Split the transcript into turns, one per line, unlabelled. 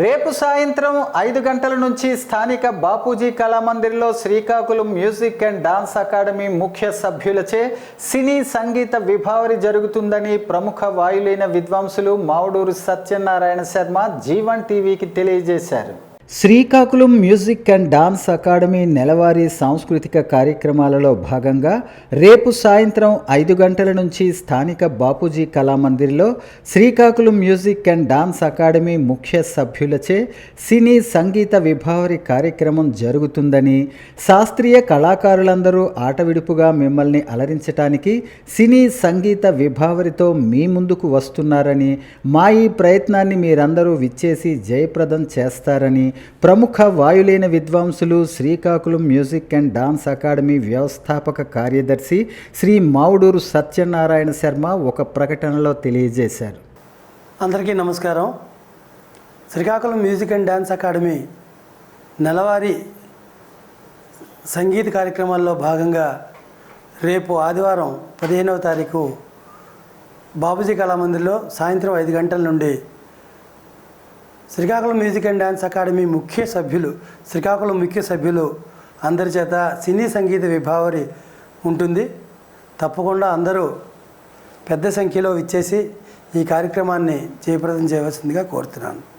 రేపు సాయంత్రం ఐదు గంటల నుంచి స్థానిక Bapuji కళామందిర్లో Srikakulam music and dance academy ముఖ్య సభ్యులచే సినీ సంగీత విభావరి జరుగుతుందని ప్రముఖ వాయులైన విద్వాంసులు మావుడూరు సత్యనారాయణ శర్మ జీవన్ టీవీకి తెలియజేశారు. Srikakulam music and dance academy నెలవారీ సాంస్కృతిక కార్యక్రమాలలో భాగంగా రేపు సాయంత్రం ఐదు గంటల నుంచి స్థానిక Bapuji కళామందిర్లో Srikakulam music and dance academy ముఖ్య సభ్యులచే సినీ సంగీత విభావరి కార్యక్రమం జరుగుతుందని శాస్త్రీయ కళాకారులందరూ ఆటవిడుపుగా మిమ్మల్ని అలరించటానికి సినీ సంగీత విభావరితో మీ ముందుకు వస్తున్నారని మా ఈ ప్రయత్నాన్ని మీరందరూ విచ్చేసి జయప్రదం చేస్తారని ప్రముఖ వాయులేన విద్వాంసులు Srikakulam music and dance academy వ్యవస్థాపక కార్యదర్శి శ్రీ మావుడూరు సత్యనారాయణ శర్మ ఒక ప్రకటనలో తెలియజేశారు.
అందరికీ నమస్కారం. Srikakulam music and dance academy నెలవారీ సంగీత కార్యక్రమాల్లో భాగంగా రేపు ఆదివారం పదిహేనవ తారీఖు బాబుజీ కళామందిర్లో సాయంత్రం ఐదు గంటల నుండి Srikakulam music and dance academy ముఖ్య సభ్యులు శ్రీకాకుళం ముఖ్య సభ్యులు అందరి చేత సినీ సంగీత విభావరి ఉంటుంది. తప్పకుండా అందరూ పెద్ద సంఖ్యలో ఇచ్చేసి ఈ కార్యక్రమాన్ని జయప్రదం చేయవలసిందిగా కోరుతున్నాను.